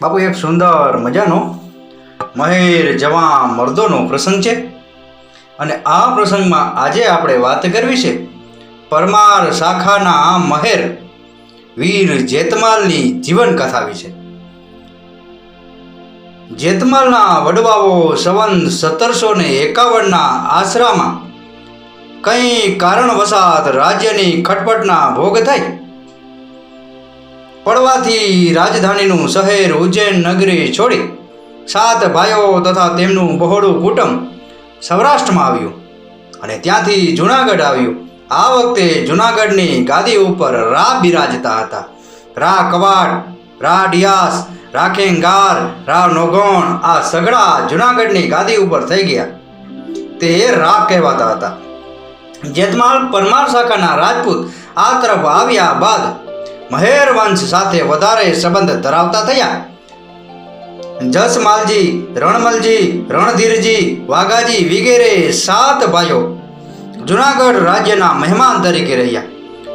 બાપુ, એક સુંદર મજાનો મહેર જવા મર્દોનો પ્રસંગ છે. અને આ પ્રસંગમાં આજે આપણે વાત કરવી છે પરમાર શાખાના મહેર વીર જેતમાલની જીવન કથા વિશે જેતમાલના વડવાઓ સંવંત સત્તરસો ને એકાવનના આશરામાં કંઈ કારણવશાત રાજ્યની ખટપટના ભોગ થાય. પડવાથી રાજધાનીનું શહેર ઉજ્જૈન નગરી છોડી સાત ભાઈઓ તથા તેમનું બહોળું કુટુંબ સૌરાષ્ટ્રમાં આવ્યું અને ત્યાંથી જુનાગઢ આવ્યું. આ વખતે જુનાગઢની ગાદી ઉપર રા બિરાજતા હતા. રા કવાટ રા ડિયાસ, રા ખેંગાર, રા નોગોણ આ સગડા જુનાગઢની ગાદી ઉપર થઈ ગયા. તે રા કહેવાતા હતા. જેતમાલ પરમાર શાખાના રાજપૂત આ તરફ આવ્યા બાદ મહેર વંશ સાથે વધારે સંબંધ ધરાવતા થયા. જસમાલજી રણમલજી, રણધીરજી, વાઘાજી વગેરે સાત ભાઈઓ જુનાગઢ રાજ્યના મહેમાન તરીકે રહ્યા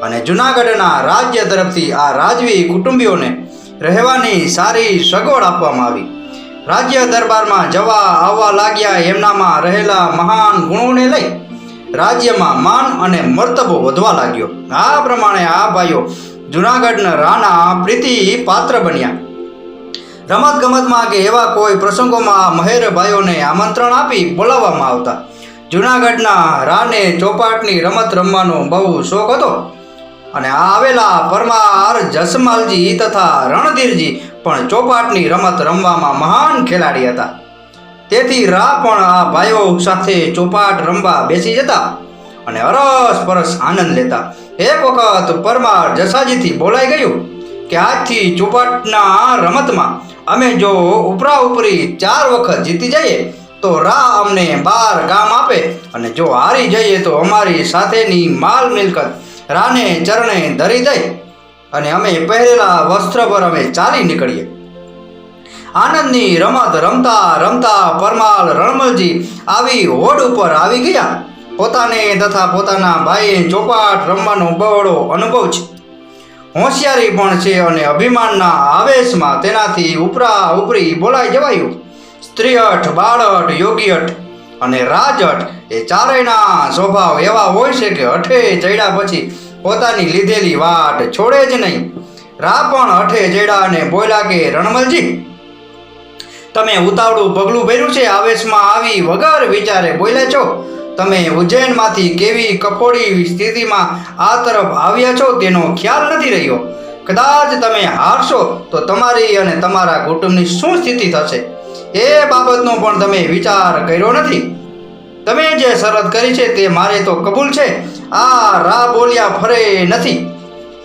અને જુનાગઢના રાજ્ય તરફથી આ રાજવી કુટુંબીઓને રહેવાની સારી સગવડ આપવામાં આવી. રાજ્ય દરબારમાં જવા આવવા લાગ્યા એમનામાં રહેલા મહાન ગુણોને લઈ રાજ્યમાં માન અને મર્તબો વધવા લાગ્યો. આ પ્રમાણે આ ભાઈઓ જુનાગઢના રાણા પ્રીતિ પાત્ર બન્યા. રમત ગમતમાં કે એવા કોઈ પ્રસંગોમાં મહેર ભાઈઓને આમંત્રણ આપી બોલાવવામાં આવતા. જુનાગઢના રાને ચોપાટની રમત રમવાનો બહુ શોખ હતો. અને આ આવેલા પરમાર જસમાલજી તથા રણધીરજી પણ ચોપાટની રમત રમવામાં મહાન ખેલાડી હતા. તેથી રા પણ આ ભાઈઓ સાથે ચોપાટ રમવા બેસી જતા. અને અરસ પરસ આનંદ લેતા. એક વખત પરમાર જસાજીથી બોલાઈ ગયું કે આજથી ચોપાટના રમતમાં અમે જો ઉપરા ઉપરી ચાર વખત જીતી જઈએ, તો રા અમને બાર ગામ આપે અને જો હારી જઈએ, તો અમારી સાથેની માલ મિલકત રાને ચરણે ધરી દઈ અને અમે પહેરેલા વસ્ત્ર પર અમે ચાલી નીકળીએ. આનંદની રમત રમતા રમતા પરમાલ રણમલજી આવી હોડ ઉપર આવી ગયા. પોતાને તથા પોતાના ભાઈએ ચોપાટ રમવાનો બહોળો અનુભવ છે. હોશિયારી પણ છે અને અભિમાનના આવેશમાં તેનાથી ઉપરા ઉપરી બોલાઈ જવાયું. સ્ત્રીહઠ બાળઠ યોગીઅઠ અને રાજઅઠ એ ચારેયના સ્વભાવ એવા હોય છે કે અઠે ચડ્યા પછી પોતાની લીધેલી વાટ છોડે જ નહીં. રા પણ અઠે ચડ્યા અને બોલ્યા કે, રણમલજી, તમે ઉતાવળું પગલું ભર્યું છે, આવેશમાં આવી વગર વિચારે બોલ્યા છો? તમે ઉજ્જૈનમાંથી કેવી કફોડી સ્થિતિમાં આ તરફ આવ્યા છો તેનો ખ્યાલ નથી રહ્યો. કદાચ તમે હારશો તો તમારી અને તમારા કુટુંબની શું સ્થિતિ થશે? એ બાબતનો પણ તમે વિચાર કર્યો નથી. તમે જે શરત કરી છે તે મારે તો કબૂલ છે. આ રા બોલ્યા ફરે નથી.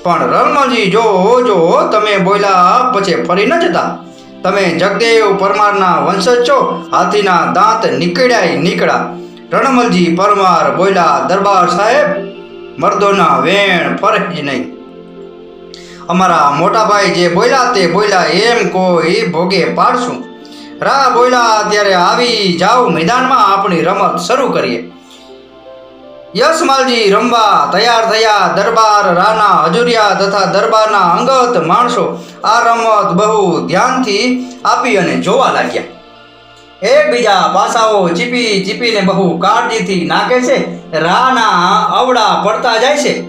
પણ રણમજી જો જો તમે બોલ્યા પછી ફરી ન જતા. તમે જગદેવ પરમારના વંશજ છો. હાથીના દાંત નીકળ્યા નીકળ્યા. રણમલજી પરમાર બોલ્યા, દરબાર સાહેબ, મર્દોના વેણ ફરજ નહીં. અમારા મોટાભાઈ જે બોલ્યા તે બોલ્યા, એમ કોઈ ભોગે પાડશું. રા બોલ્યા ત્યારે આવી જાઓ મેદાનમાં, આપણી રમત શરૂ કરીએ. યશમાલજી રમવા તૈયાર થયા, દરબાર રાના હજુરિયા તથા દરબારના અંગત માણસો આ રમત બહુ ધ્યાનથી આપી અને જોવા લાગ્યા. એકબીજા પાસાઓ ચીપી ચીપીને બહુ કાળજીથી નાખે છે. રાના અવડા પડતા જાય છે.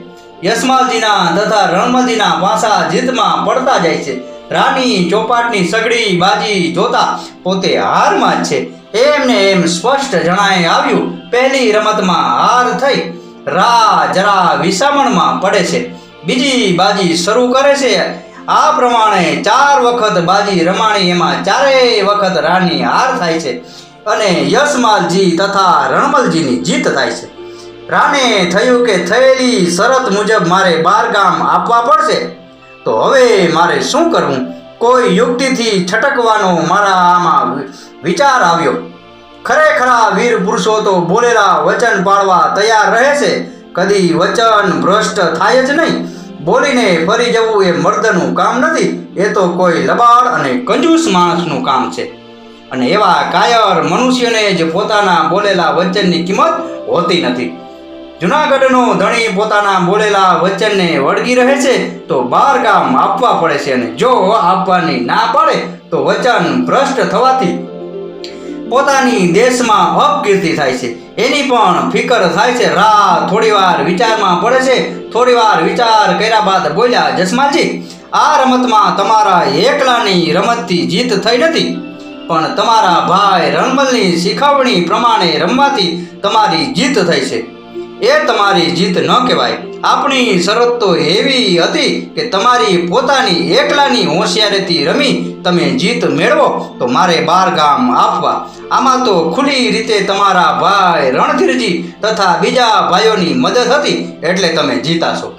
યશમાલજીના તથા રણમલજીના પાસા જીતમાં પડતા જાય છે. રાની ચોપાટની સગડી બાજી જોતા પોતે હારમાં જ છે. એમને એમ સ્પષ્ટ જણાય આવ્યું, પહેલી રમતમાં હાર થઈ. રા જરા વિસામણમાં પડે છે. બીજી બાજી શરૂ કરે છે. આ પ્રમાણે ચાર વખત બાજી રમાણી એમાં ચારેય વખત રાણી હાર થાય છે અને યશમાલજી તથા રણમલજીની જીત થાય છે. રાણે થયું કે થયેલી શરત મુજબ મારે બાર ગામ આપવા પડશે. તો હવે મારે શું કરવું? કોઈ યુક્તિથી છટકવાનો મારા આમાં વિચાર આવ્યો. ખરેખરા વીર પુરુષો તો બોલેલા વચન પાળવા તૈયાર રહે છે. કદી વચન ભ્રષ્ટ થાય જ નહીં. બોલીને ફરી જવું એ મર્દનું કામ નથી, એ તો કોઈ લબાડ અને કંજૂસ માણસનું કામ છે. અને એવા કાયર મનુષ્યને જ પોતાના બોલેલા વચનની કિંમત હોતી નથી. જુનાગઢનો ધણી પોતાના બોલેલા વચનને વળગી રહે છે, તો બાર કામ આપવા પડે છે અને જો આપવાની ના પડે, તો વચન ભ્રષ્ટ થવાથી પોતાની દેશમાં અપકીર્તિ થાય છે. એની પણ ફિકર થાય છે રાત થોડીવાર વિચારમાં પડે છે થોડી વાર વિચાર કર્યા બાદ બોલ્યા, જસમાલજી, આ રમતમાં તમારા એકલાની રમતથી જીત થઈ નથી, પણ તમારા ભાઈ રણમલની શીખવણી પ્રમાણે રમવાથી તમારી જીત થઈ છે. એ તમારી જીત ન કહેવાય. આપણી શરત તો એવી હતી કે તમારી પોતાની એકલાની હોશિયારીથી રમી તમે જીત મેળવો તો મારે બાર ગામ આપવા. આમાં તો ખુલ્લી રીતે તમારા ભાઈ રણધીરજી તથા બીજા ભાઈઓની મદદ હતી એટલે તમે જીતાશો.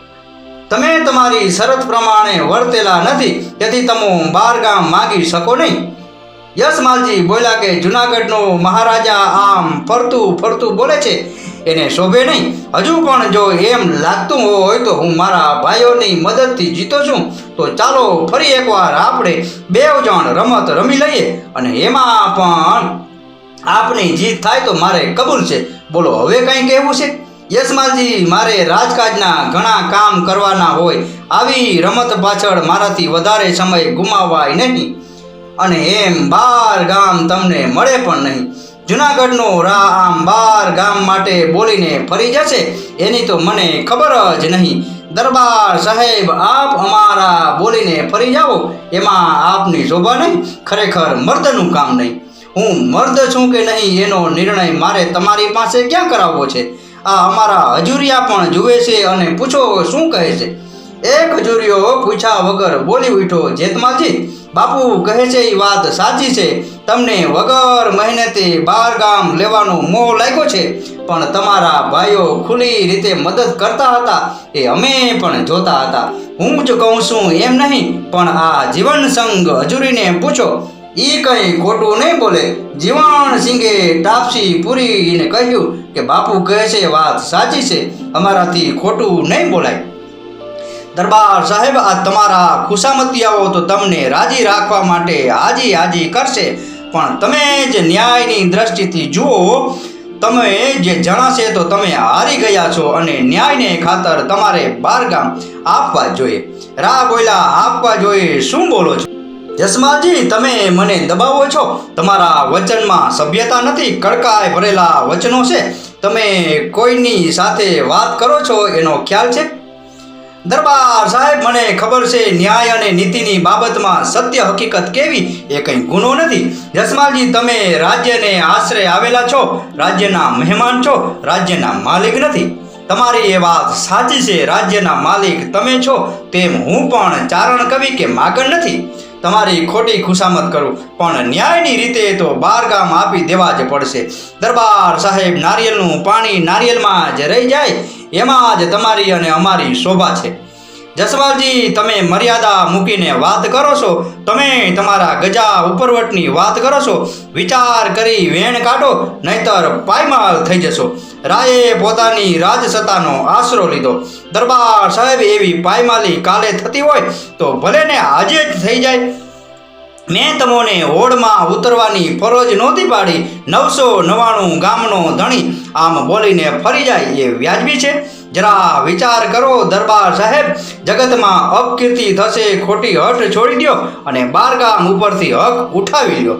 તમે તમારી શરત પ્રમાણે વર્તેલા નથી, તેથી તમે બાર ગામ માગી શકો નહીં. યશમાલજી બોલ્યા કે જુનાગઢનો મહારાજા આમ ફરતું ફરતું બોલે છે એને શોભે નહીં. હજુ પણ જો એમ લાગતું હોય તો હું મારા ભાઈઓની મદદથી જીતો છું. તો ચાલો ફરી એકવાર આપણે બે જણ રમત રમી લઈએ અને એમાં પણ આપની જીત થાય તો મારે કબૂલ છે. બોલો, હવે કંઈ કહેવું છે? યશમાલજી, મારે રાજકાજના ઘણા કામ કરવાના હોય. આવી રમત પાછળ મારાથી વધારે સમય ગુમાવાય નહીં. અને એમ બાર ગામ તમને મળે પણ નહીં. જુનાગઢનો રા આમ બાર ગામ માટે બોલીને ફરી જશે, એની તો મને ખબર જ નહીં. દરબાર સાહેબ, આપ અમારા બોલીને ફરી જાઓ, એમાં આપની શોભા નહીં, ખરેખર મર્દનું કામ નહીં. હું મર્દ છું કે નહીં, એનો નિર્ણય મારે તમારી પાસે ક્યાં કરાવવો છે? આ અમારા હજુરિયા પણ જુએ છે અને પૂછો શું કહે છે? એક હજુરિયો પૂછ્યા વગર બોલી ઉઠો જેતમાલજી બાપુ કહે છે એ વાત સાચી છે. તમને વગર મહેનતે બાર ગામ લેવાનો મોહ લાગ્યો છે, પણ તમારા ભાઈઓ ખુલ્લી રીતે મદદ કરતા હતા, એ અમે પણ જોતા હતા. હું જ કહું છું એમ નહીં, પણ આ જીવન સંગ હજુરીને પૂછો. એ કંઈ ખોટું નહીં બોલે. જીવણ સિંગે તાપસી પૂરીને કહ્યું કે, બાપુ કહે છે વાત સાચી છે. અમારાથી ખોટું નહીં બોલાય. દરબાર સાહેબ, આ તમારા ખુશામતિયાઓ તો તમને રાજી રાખવા માટે હાજી હાજી કરશે. પણ તમે જે ન્યાયની દ્રષ્ટિથી જુઓ, તમે જે જણાશે તો તમે હારી ગયા છો અને ન્યાયને ખાતર તમારે બારગામ આપવા જોઈએ. રા બોલા આપવા જોઈએ, શું બોલો છો? જસમાલજી, તમે મને દબાવો છો? તમારા વચનમાં સભ્યતા નથી કડકાય ભરેલા વચનો છે. તમે કોઈની સાથે વાત કરો છો, એનો ખ્યાલ છે? દરબાર સાહેબ, મને ખબર છે, ન્યાય અને નીતિની બાબતમાં સત્ય હકીકત કેવી? એ કંઈ ગુનો નથી. જસમાલજી, તમે રાજ્યને આશરે આવેલા છો, રાજ્યના મહેમાન છો, રાજ્યના માલિક નથી. તમારી એ વાત સાચી છે, રાજ્યના માલિક તમે છો, તેમ હું પણ ચારણ કવિ કે માગણ નથી. તમારી ખોટી ખુશામત કરું, પણ ન્યાયની રીતે તો બારગામ આપી દેવા જ પડશે. દરબાર સાહેબ નારિયેળનું પાણી નારિયેલમાં જ રહી જાય. એમાં જ તમારી અને અમારી શોભા છે. જસવાલજી, તમે મર્યાદા મૂકીને વાત કરો છો. તમે તમારા ગજા ઉપરવટની વાત કરો છો. વિચાર કરી વેણ કાઢો, નહીતર પાયમાલ થઈ જશો. રાયે પોતાની રાજસત્તાનો આશરો લીધો. દરબાર સાહેબ એવી પાયમાલી કાલે થતી હોય તો ભલે ને આજે જ થઈ જાય. મેં તમને હોડમાં ઉતરવાની ફરજ નહોતી પાડી. નવસો નવ્વાણું ગામનો ધણી આમ બોલીને ફરી જાય એ વ્યાજબી છે. જરા વિચાર કરો દરબાર સાહેબ, જગતમાં અપકીર્તિ થશે ખોટી હઠ છોડી દો અને બારગામ ઉપરથી હક ઉઠાવી લ્યો.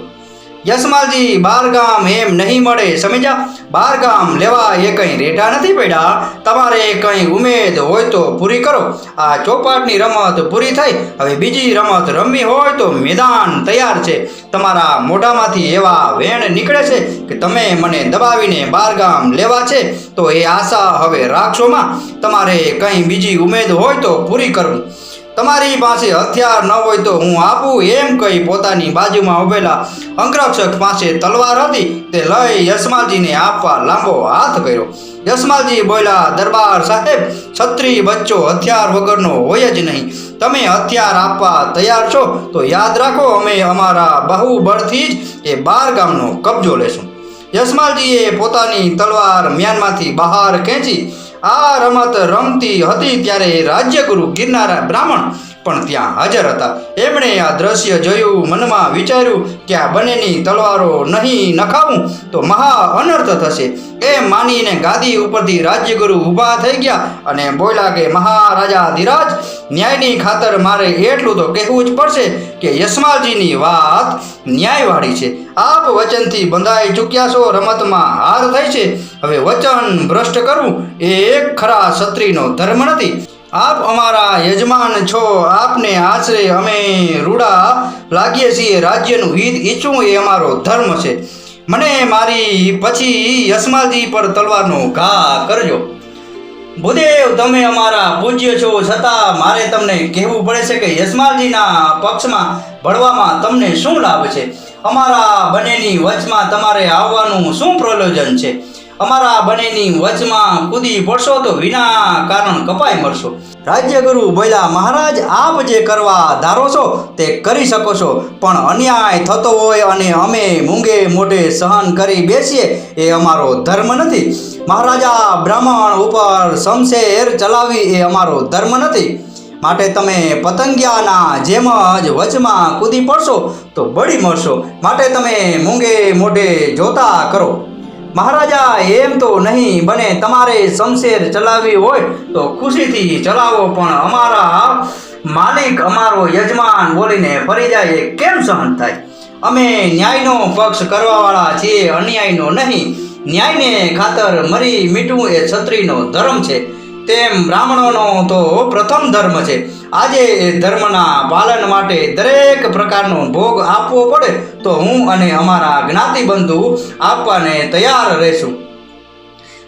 યશમાલજી, બારગામ એમ નહીં મળે. સમજ્યા બારગામ લેવા એ કંઈ રેટા નથી પડ્યા? તમારે કંઈ ઉમેદ હોય તો પૂરી કરો. આ ચોપાટની રમત પૂરી થઈ. હવે બીજી રમત રમવી હોય તો મેદાન તૈયાર છે. તમારા મોઢામાંથી એવા વેણ નીકળે છે કે તમે મને દબાવીને બારગામ લેવા છે, તો એ આશા હવે રાખશોમાં તમારે કંઈ બીજી ઉમેદ હોય તો પૂરી કરવું તમારી પાસે હથિયાર ન હોય તો હું આપું એમ કહી પોતાની બાજુમાં ઉભેલા અંગરક્ષક પાસે તલવાર હતી તે લઈ યશમાલજીને આપવા લાંબો હાથ કર્યો. યશમાલજી બોલ્યા, દરબાર સાહેબ, છત્રી બચ્ચો હથિયાર વગરનો હોય જ નહીં. તમે હથિયાર આપવા તૈયાર છો તો યાદ રાખો અમે અમારા બહુબળથી જ એ બાર ગામનો કબજો લેશું. યશમાલજીએ પોતાની તલવાર મ્યાનમાંથી બહાર ખેંચી આ રમત રમતી હતી ત્યારે રાજ્યગુરુ ગિરનારા બ્રાહ્મણ પણ ત્યાં હાજર હતા. એમણે આ દ્રશ્ય જોયું, મનમાં વિચાર્યું કે આ બંનેની તલવારો નહીં નખાવું તો મહા અનર્થ થશે. એમ માનીને ગાદી ઉપરથી રાજ્યગુરુ ઊભા થઈ ગયા અને બોલ્યા કે, મહારાજા ધીરાજ, ન્યાયની ખાતર મારે એટલું તો કહેવું જ પડશે કે યશમાલજીની વાત ન્યાયવાળી છે. આપ વચનથી બંધાઈ ચૂક્યા છો, રમતમાં હાર થઈ છે. હવે વચન ભ્રષ્ટ કરવું એ એક ખરા ક્ષત્રિયનો ધર્મ નથી. આપ અમારા યજમાન છો. આપને આશરે અમે રૂડા લાગીએ છીએ. રાજ્યનું હિત ઈચ્છવું એ અમારો ધર્મ છે. મને મારી પછી યશમાલજી પર તલવારનો ઘા કરજો. ભૂદેવ, તમે અમારા પૂજ્ય છો. છતાં મારે તમને કહેવું પડે છે કે યશમાલજીના પક્ષમાં ભળવામાં તમને શું લાભ છે? અમારા બંનેની વચમાં તમારે આવવાનું શું પ્રયોજન છે? અમારા બંનેની વચમાં કૂદી પડશો તો વિના કારણ કપાઈ મળશો રાજ્યગુરુ બોલ્યા, મહારાજ, આપ જે કરવા ધારો છો તે કરી શકો છો, પણ અન્યાય થતો હોય અને અમે મૂંગે મોઢે સહન કરી બેસીએ એ અમારો ધર્મ નથી. મહારાજા બ્રાહ્મણ ઉપર શમશેર ચલાવી એ અમારો ધર્મ નથી. માટે તમે પતંગિયાના જેમ જ વચમાં કૂદી પડશો તો બળી મળશો માટે તમે મૂંગે મોઢે જોતા કરો. મહારાજા, એમ તો નહીં બને તમારે શમશેર ચલાવવી હોય તો ખુશીથી ચલાવો, પણ અમારા માલિક, અમારો યજમાન બોલીને ફરી જાય કેમ સહન થાય? અમે ન્યાયનો પક્ષ કરવાવાળા છીએ, અન્યાયનો નહીં. ન્યાયને ખાતર મરી મીટવું એ છત્રીનો ધર્મ છે. તેમ બ્રાહ્મણોનો તો પ્રથમ ધર્મ છે. આજે ધર્મના પાલન માટે દરેક પ્રકારનો ભોગ આપવો પડે તો હું અને અમારા જ્ઞાતિબંધુ આપવાને તૈયાર રહેશું.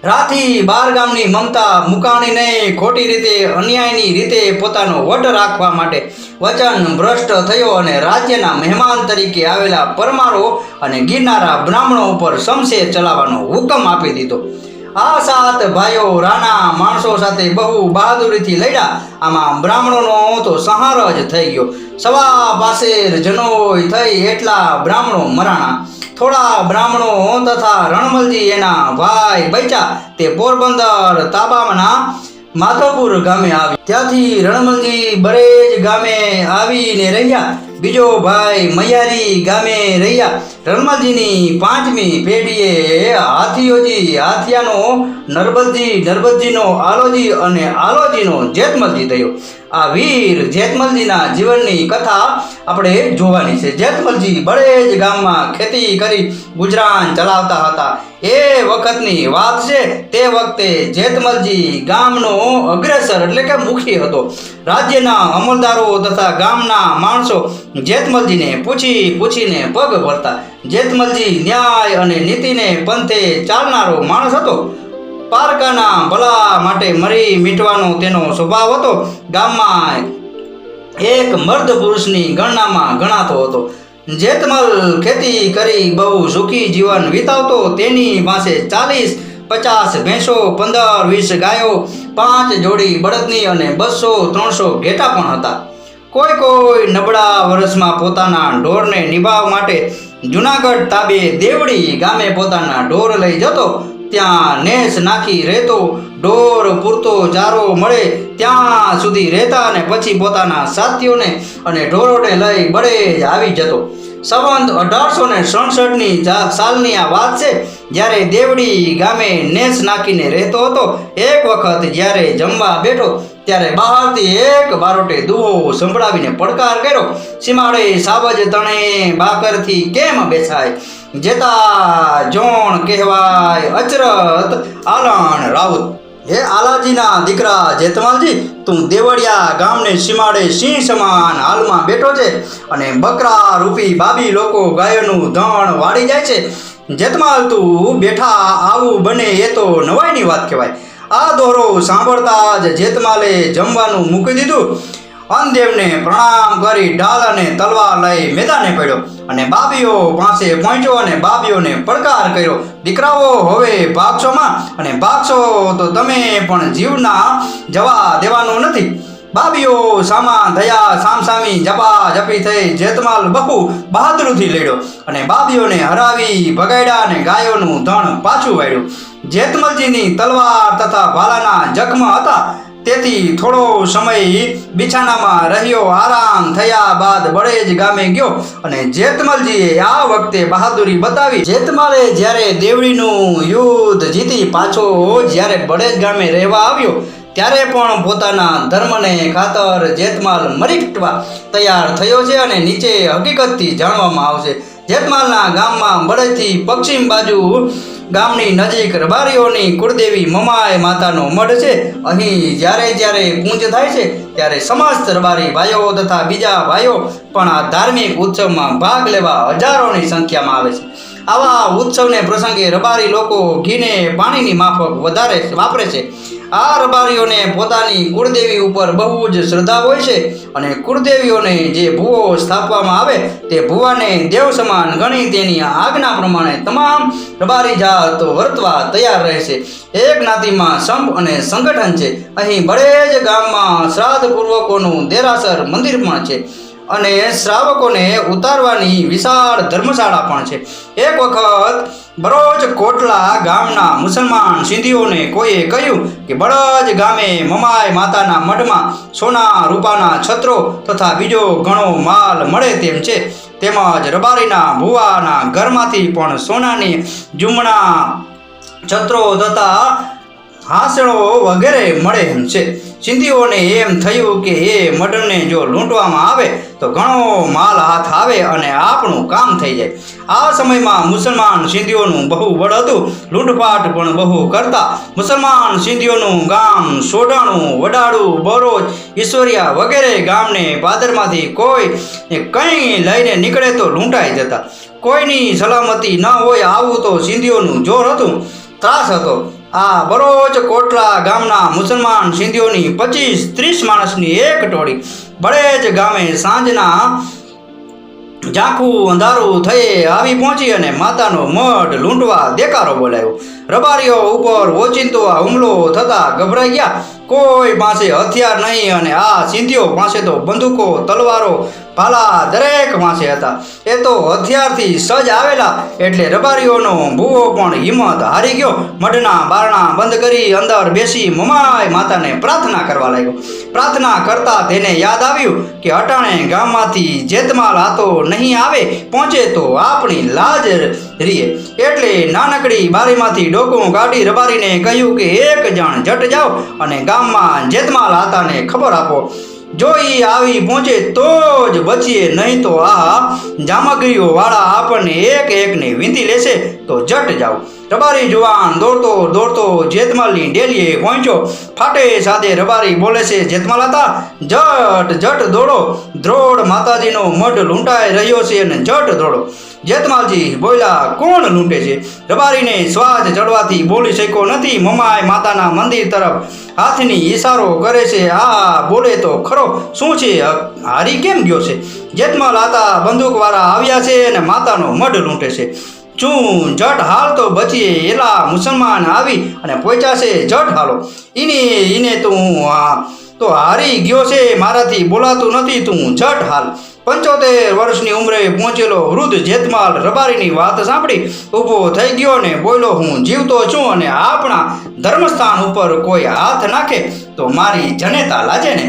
રાથી બાર ગામની મમતા મુકાણીને ખોટી રીતે, અન્યાયની રીતે પોતાનો વટ રાખવા માટે વચન ભ્રષ્ટ થયો અને રાજ્યના મહેમાન તરીકે આવેલા પરમારો અને ગિરનારા બ્રાહ્મણો ઉપર શમશેર ચલાવવાનો હુકમ આપી દીધો. આ સાત ભાઈઓ રાણા માણસો સાથે બહુ બહાદુરીથી લડ્યા. આમાં બ્રાહ્મણોનો તો સહાર જ થઈ ગયો. સવા પાસેર જનોય થઈ એટલા બ્રાહ્મણો મરાણા. થોડા બ્રાહ્મણો તથા રણમલજી એના ભાઈ બચ્યા. તે પોરબંદર તાબામના માધવપુર ગામે આવી. ત્યાંથી રણમલજી બરેજ ગામે આવીને રહ્યા. બીજો ભાઈ મયારી ગામે રહ્યા. રણમલજીની પાંચમી પેઢીએ હાથીઓજી, હાથિયાનો નરબતજી નરબતજીનો આલોજી અને આલોજીનો જેતમલજી થયો. આ વીર જેતમલજીના જીવનની કથા આપણે જોવાની છે. જેતમલજી બળેજ ગામમાં ખેતી કરી ગુજરાન ચલાવતા હતા. એ વખતની વાત છે, તે વખતે જેતમલજી ગામનો અગ્રેસર એટલે કે મુખી હતો. રાજ્યના અમલદારો તથા ગામના માણસો જેતમલજીને પૂછી પૂછીને પગ ભરતા જેતમલજી ન્યાય અને નીતિને પંથે ચાલનારો માણસ હતો. પારકાના ભલા માટે મરી મીટવાનો તેનો સ્વભાવ હતો. ગામમાં એક મર્દ પુરુષની ગણનામાં ગણાતો હતો. જેતમલ ખેતી કરી બહુ સુખી જીવન વિતાવતો, તેની પાસે ચાલીસ, પચાસ ભેંસો, પંદર, વીસ ગાયો, પાંચ જોડી બળદની અને બસો, ત્રણસો ઘેટા પણ હતા. કોઈ કોઈ નબળા વર્ષમાં પોતાના ઢોરને નિભાવ માટે જુનાગઢ તાબે દેવડી ગામે પોતાના ઢોર લઈ જતો. ત્યાં નેસ નાખી રહેતો, ઢોર પૂરતો ચારો મળે ત્યાં સુધી રહેતા અને પછી પોતાના સાથીઓને અને ઢોરોને લઈ બળે જ આવી જતો. સંવંત અઢારસો ને સડસઠની સાલની આ વાત છે, જ્યારે દેવડી ગામે નેસ નાખીને રહેતો હતો, એક વખત જ્યારે જમવા બેઠો ત્યારે બહારથી એક બારોટે દુહો સંભળાવીને પડકાર કર્યો. સીમાડે સાવજ તણે બાકરથી કેમ બેસાય? જેતા જોણ કહેવાય અચરત આલણ રાઉત. હે આલાજીના દીકરા જેતમાલજી, તું દેવળિયા ગામને સીમાડે સિંહ સમાન હાલમાં બેઠો છે અને બકરા રૂપી બાબી લોકો ગાયોનું ધણ વાળી જાય છે. જેતમાલ તું બેઠા આવું બને એ તો નવાઈની વાત કહેવાય. આ દોરો સાંભળતા જ જેતમાલે જમવાનું મૂકી દીધું. અનદેવને પ્રણામ કરી ઢાલ અને તલવાર લઈ મેદાને પડ્યો અને બાબીઓ પાસે પહોંચ્યો અને બાબીઓને પડકાર કર્યો, દીકરાઓ, હવે ભાગશોમાં અને ભાગશો તો તમે પણ જીવના જવા દેવાનું નથી. બાબીઓ, સામા, દયા, સામસામી, જપા, જપી થઈ જેતમાલ બહુ બહાદુરથી લડ્યો અને બાબીઓને હરાવી, ભગાડ્યા અને ગાયોનું ધણ પાછું વાળ્યું. જેતમલજીની તલવાર તથા ભાલાના જખમ હતા, તેથી થોડો સમય બિછાનામાં રહ્યો, આરામ થયા બાદ બળેજ ગામે ગયો અને જેતમલજીએ આ વખતે બહાદુરી બતાવી. જેતમાલે જ્યારે દેવડીનું યુદ્ધ જીતી પાછો, જ્યારે બળેજ ગામે રહેવા આવ્યો ત્યારે પણ પોતાના ધર્મને ખાતર જેતમાલ મરીટવા તૈયાર થયો છે અને નીચે હકીકતથી જાણવામાં આવશે. જેતમાલના ગામમાં બળેજથી પશ્ચિમ બાજુ ગામની નજીક રબારીઓની કુળદેવી મમાય માતાનો મઢ છે. અહીં જ્યારે જ્યારે પૂંજ થાય છે, ત્યારે સમસ્ત રબારી ભાઈઓ તથા બીજા ભાઈઓ પણ આ ધાર્મિક ઉત્સવમાં ભાગ લેવા હજારોની સંખ્યામાં આવે છે. આવા ઉત્સવને પ્રસંગે રબારી લોકો ઘીને પાણીની માફક વધારે વાપરે છે. આ રબારીઓને પોતાની કુળદેવી ઉપર બહુ જ શ્રદ્ધા હોય છે અને કુળદેવીઓને જે ભૂવો સ્થાપવામાં આવે તે ભૂવાને દેવ સમાન ગણી તેની આજ્ઞા પ્રમાણે તમામ રબારી જાત વર્તવા તૈયાર રહે છે. એક જ્ઞાતિમાં સંપ અને સંગઠન છે. અહીં બળેજ ગામમાં શ્રાદ્ધ પૂર્વકોનું દેરાસર મંદિર પણ છે અને શ્રાવકોને ઉતારવાની વિશાળ ધર્મશાળા પણ છે. એક વખત બરોજ કોટલા ગામના મુસલમાન સિંધીઓને કોઈએ કહ્યું કે બળજ ગામે મમાય માતાના મઢમાં સોના રૂપાના છત્રો તથા બીજો ઘણો માલ મળે તેમ છે. તેમજ રબારીના ભુવાના ઘરમાંથી પણ સોનાની જુમણા છત્રો તથા હાસણો વગેરે મળે એમ છે. સિંધીઓને એમ થયું કે એ મઢને જો લૂંટવામાં આવે, તો ઘણો માલ હાથ આવે અને આપણું કામ થઈ જાય. આ સમયમાં મુસલમાન સિંધીઓનું બહુ બળ હતું. લૂંટફાટ પણ બહુ કરતા. મુસલમાન સિંધીઓનું ગામ સોડાણું વડાળું, બરોજ, ઈશ્વરિયા વગેરે ગામને પાદરમાંથી કોઈ કંઈ લઈને નીકળે તો લૂંટાઈ જતા. કોઈની સલામતી ન હોય આવું તો સિંધીઓનું જોર હતું. ત્રાસ હતો. આ બરોજ કોટલા ગામના મુસલમાન સિંધીઓની પચીસ ત્રીસ માણસની એક ટોળી. બળેજ ગામે સાંજના ઝાંખું અંધારું થઈ આવી પહોંચી અને માતાનો મઢ લૂંટવા દેકારો બોલાયો. રબારીઓ ઉપર ઓચિંતો આ હુમલો થતા ગભરાઈ ગયા. કોઈ પાસે હથિયાર નહીં અને આ સિંધીઓ પાસે તો બંદૂકો, તલવારો ભાલા દરેક માસે હતા. એ તો હથિયારથી સજ આવેલા એટલે રબારીઓનો ભૂવો પણ હિંમત હારી ગયો. મઢના બારણા બંધ કરી અંદર બેસી મમાય માતાને પ્રાર્થના કરવા લાગ્યો. પ્રાર્થના કરતા તેને યાદ આવ્યું કે અટાણે ગામમાંથી જેતમાલ આતો નહીં આવે, પહોંચે તો આપણી લાજ રીએ. એટલે નાનકડી બારીમાંથી ડોકું કાઢી રબારીને કહ્યું કે એક જણ જટ જાઓ અને ગામમાં જેતમાલ આતાને ખબર આપો. જો એ આવી પહોંચે તો જ બચીએ, નહીં તો આ જામગરીઓ વાળા આપણને એક એકને વીંધી લેશે, તો જટ જાઓ. રબારી જુવાન દોડતો દોડતો જેતમાલની ડેલીએ પહોંચ્યો. ફાટે સાથે રબારી બોલે છે, જેતમાલ હતા, જટ જટ દોડો. દ્રોડ માતાજીનો મઢ લૂંટાઈ રહ્યો છે અને જટ દોડો. જેતમાલજી બોલ્યા, કોણ લૂંટે છે? રબારીને શ્વાસ ચડવાથી બોલી શક્યો નથી. મમાય માતાના મંદિર તરફ હાથની ઈશારો કરે છે. આ બોલે તો ખરો. શું છે? હારી કેમ ગયો છે? જેતમાલ આતા બંદૂકવાળા આવ્યા છે અને માતાનો મઢ લૂંટે છે. ચૂં, જટ હાલ તો બચીએ. એલા મુસલમાન આવી અને પહોંચ્યા છે. જટ હાલો. ઈને ઈને તું તો હારી ગયો છે. મારાથી બોલાતું નથી તું. જટ હાલ. પંચોતેર વર્ષની ઉંમરે પહોંચેલો વૃદ્ધ જેતમાલ રબારીની વાત સાંભળી ઊભો થઈ ગયો ને બોલ્યો, હું જીવતો છું અને આપણા ધર્મસ્થાન ઉપર કોઈ હાથ નાખે તો મારી જનેતા લાજે ને.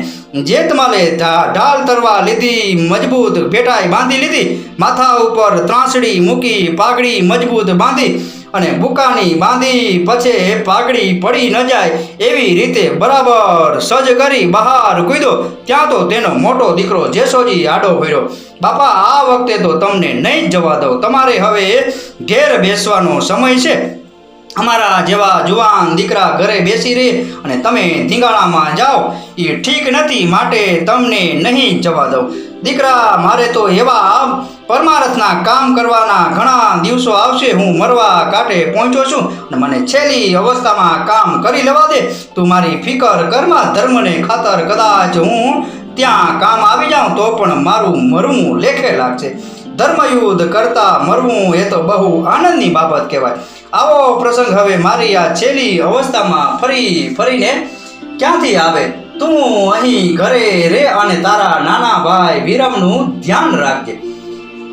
જેતમાલે ઢાલ તરવા લીધી, મજબૂત ભેટાઈ બાંધી લીધી, માથા ઉપર ત્રાંસડી મૂકી, પાઘડી મજબૂત બાંધી અને બુકાની બાંધી પછી પાઘડી પડી ન જાય એવી રીતે બરાબર સજ કરી બહાર કૂદ્યો. ત્યાં તો તેનો મોટો દીકરો જેસોજી આડો ભર્યો. બાપા, આ વખતે તો તમને નહીં જવા દઉં. તમારે હવે ઘેર બેસવાનો સમય છે. અમારા જેવા જુવાન દીકરા ઘરે બેસી રહે અને તમે ધીંગાણામાં જાઓ. એ ઠીક નથી, માટે તમને નહીં જવા દઉં. દીકરા, મારે તો એવા પરમારથના કામ કરવાના ઘણા દિવસો આવશે, હું મરવા કાંઠે પહોંચ્યો છું. અને મને છેલ્લી અવસ્થામાં કામ કરી લેવા દે. તું મારી ફિકર કરમાં ધર્મને ખાતર કદાચ હું ત્યાં કામ આવી જાઉં તો પણ મારું મરવું લેખે લાગશે. ધર્મયુદ્ધ કરતા મરવું એ તો બહુ આનંદની બાબત કહેવાય. આવો પ્રસંગ હવે મારી આ છેલ્લી અવસ્થામાં ફરી ફરીને ક્યાંથી આવે? તું અહીં ઘરે રે અને તારા નાના ભાઈ વિરમનું ધ્યાન રાખજે.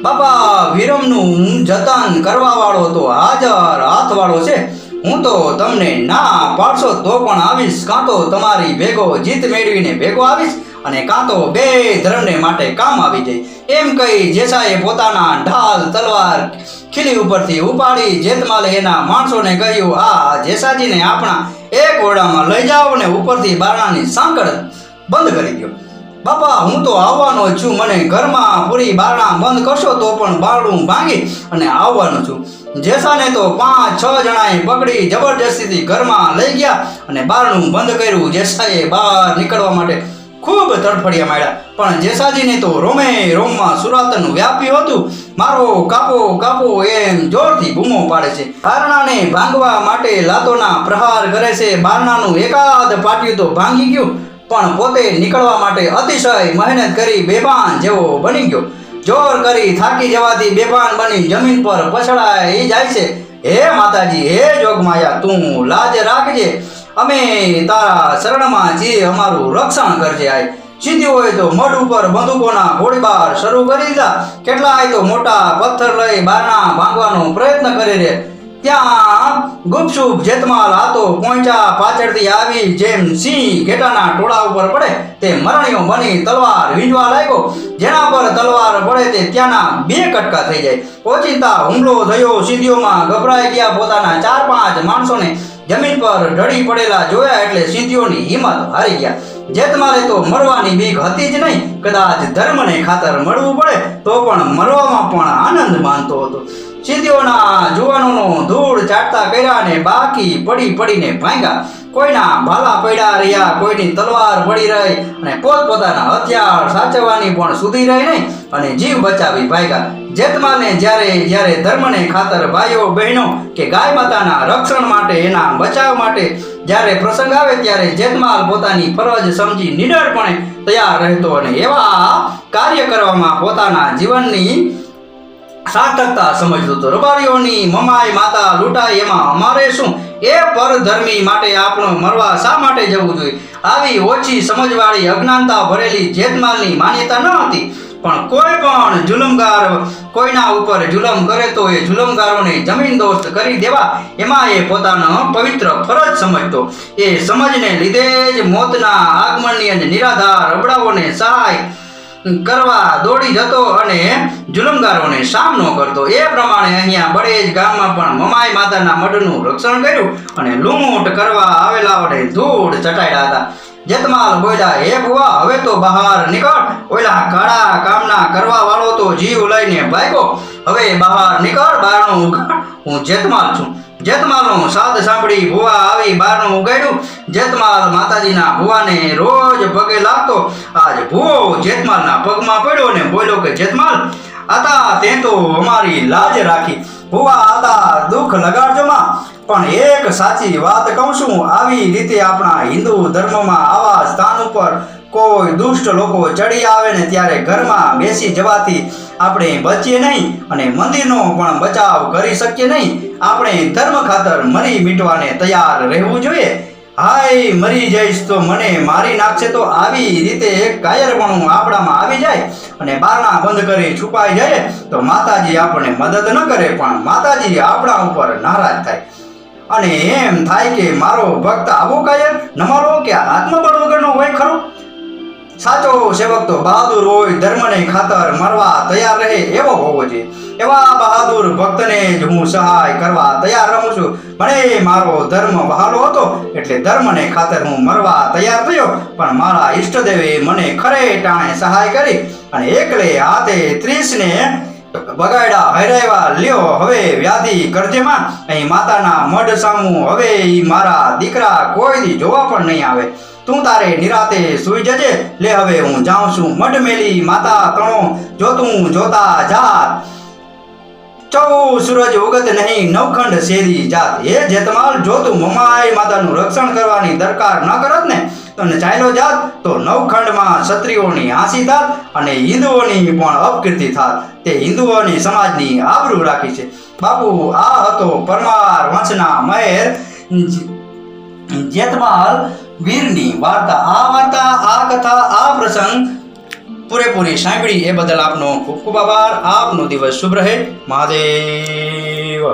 બાપા, વિરમનું જતન કરવા વાળો તો હાજર હાથવાળો છે. હું તો તમને ના પાડશો તો પણ આવીશ. કાં તો તમારી ભેગો જીત મેળવીને ભેગો આવીશ અને કાં તો બે ધર્મને માટે કામ આવી જાય. એમ કહી જેસાએ પોતાના ઢાલ તલવાર ખીલી ઉપરથી ઉપાડી જેતમાલે એના માણસોને કહ્યું, આ જેસાજીને આપણા એક ઓરડામાં લઈ જાઓ ને ઉપરથી બારણાની સાંકળ બંધ કરી દો બાપા, હું તો આવવાનો છું. મને ઘરમાં પૂરી બારણા બંધ કરશો તો પણ બારણું ભાંગી અને આવવાનો છું. જેસાને તો પાંચ, છ જણાએ પકડી જબરજસ્તીથી ઘરમાં લઈ ગયા અને બારણું બંધ કર્યું. જેસાએ બહાર નીકળવા માટે ખૂબ તડફડિયા માંડ્યા પણ જેસાજીને તો રોમે રોમમાં સુરાતન વ્યાપ્યું હતું. મારો કાપો કાપો એમ જોરથી બૂમો પાડે છે. બારણાને ભાંગવા માટે લાતોના પ્રહાર કરે છે. બારણાનું એકાદ પાટિયું તો ભાંગી ગયું. પણ પોતે નીકળવા માટે અતિશય મહેનત કરી બેભાન જેવો બની ગયો. જોર કરી થાકી જવાથી બેભાન બની જમીન પર પછડાઈ જાય છે. હે માતાજી, હે જોગમાયા, તું લાજ રાખજે. અમે તારા શરણમાં છીએ, અમારું રક્ષણ કરજે આય. સીધી હોય તો મઢ ઉપર બંદૂકોના ગોળીબાર શરૂ કરી દીધા. કેટલાય તો મોટા પથ્થર લઈ બારણા ભાંગવાનો પ્રયત્ન કરી રહે ત્યાં ગુપસુપ જેતમાલ હતો પહોંચ્યા પાછળથી આવી જેમ સિંહ ઘેટાના ટોળા ઉપર પડે તે મરણીઓ બની તલવાર વીંજવા લાગ્યો. જેના પર તલવાર પડે તે ત્યાંના બે કટકા થઈ જાય. ઓચિંતા હુમલો થયો. સિંધીઓમાં ગભરાઈ ગયા પોતાના ચાર પાંચ માણસોને જમીન પર ઢળી પડેલા જોયા એટલે સિંધીઓની હિંમત હારી ગયા. જેતમાલે તો મરવાની બીક હતી જ નહીં. કદાચ ધર્મને ખાતર મળવું પડે તો પણ મરવામાં પણ આનંદ માનતો હતો. સિંધીઓના જુવાનોનો ધૂળ ચાટતા કર્યા ને બાકી પડી પડીને ભાંગા કોઈના ભાલા પડ્યા રહ્યા, કોઈની તલવાર પડી રહી અને પોતપોતાના હથિયાર સાચવવાની પણ સુધી રહી નહીં અને જીવ બચાવી ભાગ્યા. જેતમાલને જ્યારે જ્યારે ધર્મને ખાતર ભાઈઓ, બહેનો કે ગાય માતાના રક્ષણ માટે, એના બચાવ માટે જ્યારે પ્રસંગ આવે ત્યારે જેતમાલ પોતાની ફરજ સમજી નિડરપણે તૈયાર રહેતો અને એવા કાર્ય કરવામાં પોતાના જીવનની સાર્થકતા સમજતો હતો રબારીઓની મમાઈ માતા લૂંટાય એમાં અમારે શું? એ પરધર્મી માટે આપણો મરવા શા માટે જવું જોઈએ? આવી ઓછી સમજવાળી અજ્ઞાનતા ભરેલી જેતમાલની માન્યતા ન હતી. પણ કોઈ પણ જુલમગાર કોઈના ઉપર જુલમ કરે તો એ જુલમગારોને જમીન દોસ્ત કરી દેવા. એમાં એ પોતાનો પવિત્ર ફરજ સમજતો. એ સમજને લીધે જ મોતના આગમનની અને નિરાધાર અબડાઓને સહાય કરવા દોડી જતો અને જુલમગારોને સામનો કરતો. એ પ્રમાણે અહીંયા બળેજ ગામમાં પણ મમાઈ માતાના મઢનું રક્ષણ કર્યું અને લૂંટ કરવા આવેલાઓને ધૂળ ચટાડ્યા હતા. જેતમાલ બોલ્યા, હે ભુવા, હવે તો બહાર નીકળ. ઓલા કાળા કામના કરવા વાળો તો જીવ લઈને ભાગ્યો. હવે બહાર નીકળ, બહારનું હું જેતમાલ છું. જેતમાલનો સાદ સાંભળી ભુવા આવી બારનું ઉગાડ્યું. જેતમાલ માતાજીના ભુવાને રોજ પગે લાગતો. આજ ભુવો જેતમાલના પગમાં પડ્યો ને બોલ્યો કે, જેતમાલ, આતા તે તો અમારી લાજ રાખી. ભુવા, આતા દુઃખ લગાડજોમાં પણ એક સાચી વાત કહું છું. આવી રીતે આપણા હિન્દુ ધર્મમાં આવા સ્થાન ઉપર કોઈ દુષ્ટ લોકો ચડી આવે ને ત્યારે ઘરમાં બેસી જવાથી આપણે બચીએ નહીં અને મંદિરનો પણ બચાવ કરી શકીએ નહીં. આપણે ધર્મ ખાતર મરી મીટવાને તૈયાર રહેવું જોઈએ. હાય, મરી જઈશ તો મને મારી નાખશે તો આવી રીતે એક કાયરપણું આપણામાં આવી જાય અને બારણા બંધ કરી છુપાઈ જાય તો માતાજી આપણને મદદ ન કરે પણ માતાજી આપણા ઉપર નારાજ થાય. અને એમ થાય કે મારો ભક્ત આવો કાયર? નમારો કે આત્મબળ વગરનો હોય ખરો? સાચો સેવક તો બહાદુર હોય, ધર્મને ખાતર મરવા તૈયાર રહે એવો હોવો જોઈએ. એવા બહાદુર ભક્તને જ હું સહાય કરવા તૈયાર રહું છું. ભલે મારો ધર્મ બહાલો હતો, એટલે ધર્મને ખાતર હું મરવા તૈયાર થયો, પણ મારા ઈષ્ટદેવે મને ખરે ટાણે સહાય કરી અને એકલે હાથે ત્રીસને બગાડ્યા, હરાવ્યા, લ્યો, હવે વ્યાધિ કરજેમાં અહીં માતાના મઢ સામું, હવે મારા દીકરા કોઈ જોવા પણ નહીં આવે. તું તારે નિરાતે સુઈ જજે. લે હવે હું જાઉં છું. મઢ મેલી માતા તણો જોતું જોતા જાત. ચૌ સૂરજ ઉગત નહીં, નવખંડ શેરી જાત. હે જેતમાલ, જો તું મમાય માતાનું રક્ષણ કરવાની દરકાર ન કરત ને તને ચાલ્યો જાત. તો નવખંડમાં ક્ષત્રિયોની હાંસી થાત અને હિન્દુઓની પણ અપકીર્તિ થાત. તે હિન્દુઓની સમાજની આબરૂ રાખી છે. બાપુ, આ હતો પરમાર વંશના મહેર. જેતમાલ વીરની વાર્તા, આ વાર્તા, આ કથા, આ પ્રસંગ પૂરેપૂરી સાંભળી. એ બદલ આપનો ખૂબ ખૂબ આભાર. આપનો દિવસ શુભ રહે. મહાદેવ.